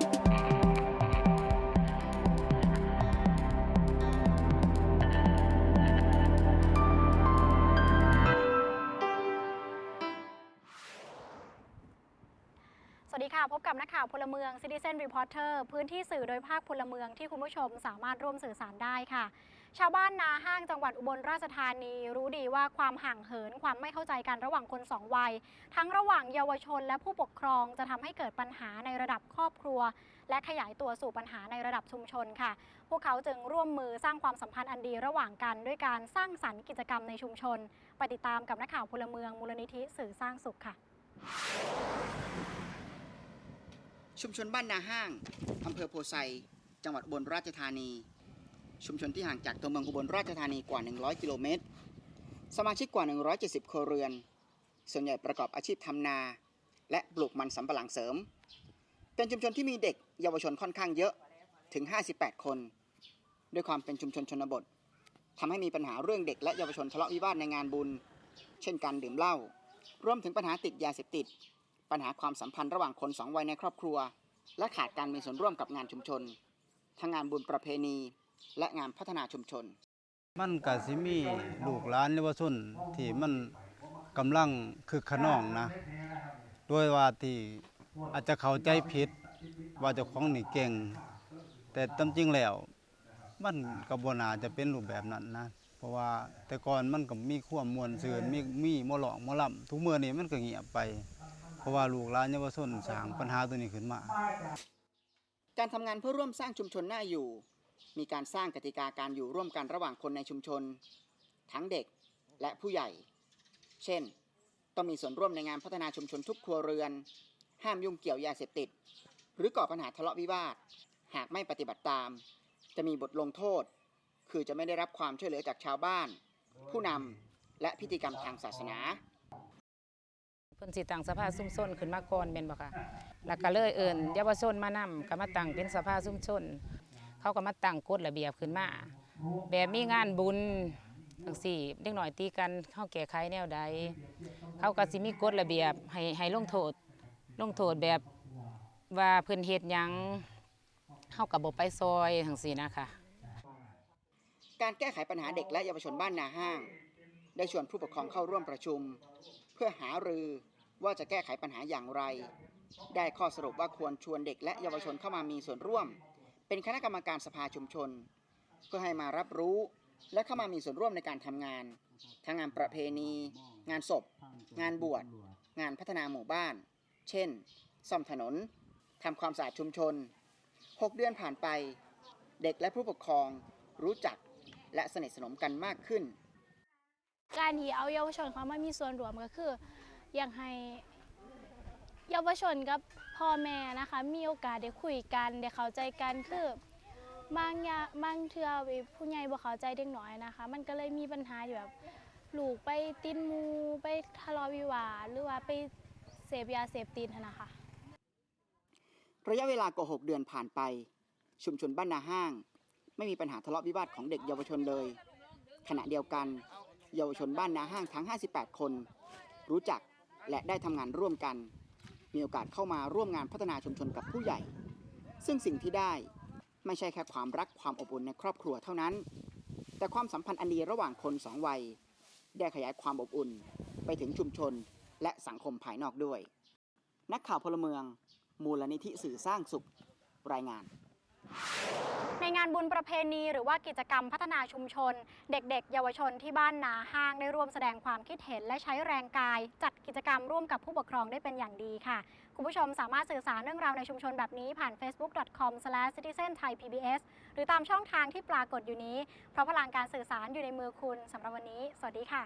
thank you สดีค่ะ พบกับนักข่าวพลเมือง Citizen Reporter พื้นที่สื่อโดยภาคพลเมืองที่คุณผู้ชมสามารถร่วมสื่อสารได้ค่ะ ชาวบ้านนาห้างจังหวัดอุบลราชธานีรู้ดีว่าความห่างเหินความไม่เข้าใจกันระหว่างคนสองวัย ทั้งระหว่างเยาวชนและผู้ปกครองจะทำให้เกิดปัญหาในระดับครอบครัว และขยายตัวสู่ปัญหาในระดับชุมชนค่ะ พวกเขาจึงร่วมมือสร้างความสัมพันธ์อันดีระหว่างกัน ด้วยการสร้างสรรค์กิจกรรมในชุมชนไปติดตามกับนักข่าวพลเมืองมูลนิธิสื่อสร้างสุขค่ะ ชุมชนบ้านนาห้างอำเภอโพไซจังหวัดอุบลราชธานี ชุมชนที่ห่างจากตัวเมืองอุบลราชธานีกว่า 100 กิโลเมตร สมาชิกกว่า 170 ครัวเรือน ส่วนใหญ่ประกอบอาชีพทำนา และปลูกมันสำปะหลังเสริม เป็นชุมชนที่มีเด็กเยาวชนค่อนข้างเยอะถึง 58 คน ด้วยความเป็นชุมชนชนบททำให้มีปัญหาเรื่องเด็กและเยาวชนทะเลาะวิวาทในงานบุญ เช่นการดื่มเหล้ารวมถึงปัญหาติดยาเสพติด ปัญหาความสัมพันธ์ระหว่างคนสองวัยในครอบครัว และขาดการมีส่วนร่วมกับงานชุมชน ทั้งงานบุญประเพณี และงานพัฒนาชุมชน มันก็สิมีลูกหลานเยาวชนที่มันกำลังคือขนองนะโดยว่าที่อาจจะเข้าใจผิดว่าเจ้าของนี่เก่ง แต่ตามจริงแล้ว มันก็บ่น่าจะเป็นรูปแบบนั้นนะเพราะว่าแต่ก่อนมันก็มีความมวลซื่นมีมีมอหลอกมอลำทุกมื้อนี้มันก็เงียบไป เพราะว่าลูกหลานเยาวชนสร้างปัญหาตัวนี้ขึ้นมา การทำงานเพื่อร่วมสร้างชุมชนน่าอยู่ มีการสร้างกติกาการอยู่ร่วมกันระหว่างคนในชุมชน ทั้งเด็กและผู้ใหญ่ เช่น ต้องมีส่วนร่วมในงานพัฒนาชุมชนทุกครัวเรือน ห้ามยุ่งเกี่ยวยาเสพติด หรือก่อปัญหาทะเลาะวิวาท หากไม่ปฏิบัติตาม จะมีบทลงโทษ คือจะไม่ได้รับความช่วยเหลือจากชาวบ้าน ผู้นำและพิธีกรรมทางศาสนาเพิ่นสิตั้งสภาชุมชนขึ้นมาก่อนแม่นบ่ค่ะแล้วก็เลยเอิ้นเยาวชนมานำก็มาตั้งเป็นสภาชุมชน เขาก็มาตั้งกฎระเบียบขึ้นมา แบบมีงานบุญจังซี่เด็กน้อยตีกันเฮาแก้ไขแนวใดเขาก็สิมีกฎระเบียบให้ให้ลงโทษลงโทษแบบว่าเพิ่นเฮ็ดหยังเฮาก็บ่ไปซอยจังซี่นะคะการแก้ไขปัญหาเด็กและเยาวชนบ้านนาห้าง ได้ชวนผู้ปกครองเข้าร่วมประชุม พื่อหารือว่าจะแก้ไขปัญหาอย่างไร ได้ข้อสรุปว่าควรชวนเด็กและเยาวชนเข้ามามีส่วนร่วม เป็นคณะกรรมการสภาชุมชน เพื่อให้มารับรู้ และเข้ามามีส่วนร่วมในการทำงาน ทั้งงานประเพณี งานศพ งานบวช งานพัฒนาหมู่บ้าน เช่น ซ่อมถนนทำความสะอาดชุมชน 6 เดือนผ่านไป เด็กและผู้ปกครองรู้จักและสนิทสนมกันมากขึ้น การที่เอาเยาวชนเขามามีส่วนร่วมก็คือ อยากให้เยาวชนกับพ่อแม่นะคะ มีโอกาสได้คุยกันได้เข้าใจกันคือบางอย่างบางเทื่อผู้ใหญ่บ่เข้าใจเด็กน้อยนะคะ มันก็เลยมีปัญหาอยู่แบบลูกไปตินมูไปทะเลาะวิวาทหรือว่าไปเสพยาเสพติดนนะคะ ระยะเวลากว่า6เดือนผ่านไป ชุมชนบ้านนาห้าง ไม่มีปัญหาทะเลาะวิวาทของเด็กเยาวชนเลย ขณะเดียวกัน เยาวชนบ้านนาห้างทั้ง 58 คน รู้จักและได้ทำงานร่วมกัน มีโอกาสเข้ามาร่วมงานพัฒนาชุมชนกับผู้ใหญ่ ซึ่งสิ่งที่ได้ไม่ใช่แค่ความรักความอบอุ่นในครอบครัวเท่านั้น แต่ความสัมพันธ์อันดีระหว่างคนสองวัย ได้ขยายความอบอุ่นไปถึงชุมชนและสังคมภายนอกด้วย นักข่าวพลเมือง มูลนิธิสื่อสร้างสุข รายงาน งานบุญประเพณี หรือว่ากิจกรรมพัฒนาชุมชน เด็กๆ เยาวชนที่บ้านนาห้างได้ร่วมแสดงความคิดเห็นและใช้แรงกาย จัดกิจกรรมร่วมกับผู้ปกครองได้เป็นอย่างดีค่ะ คุณผู้ชมสามารถสื่อสารเรื่องราวในชุมชนแบบนี้ผ่าน facebook.com/citizenthaipbs หรือตามช่องทางที่ปรากฏอยู่นี้ เพราะพลังการสื่อสารอยู่ในมือคุณสำหรับวันนี้ สวัสดีค่ะ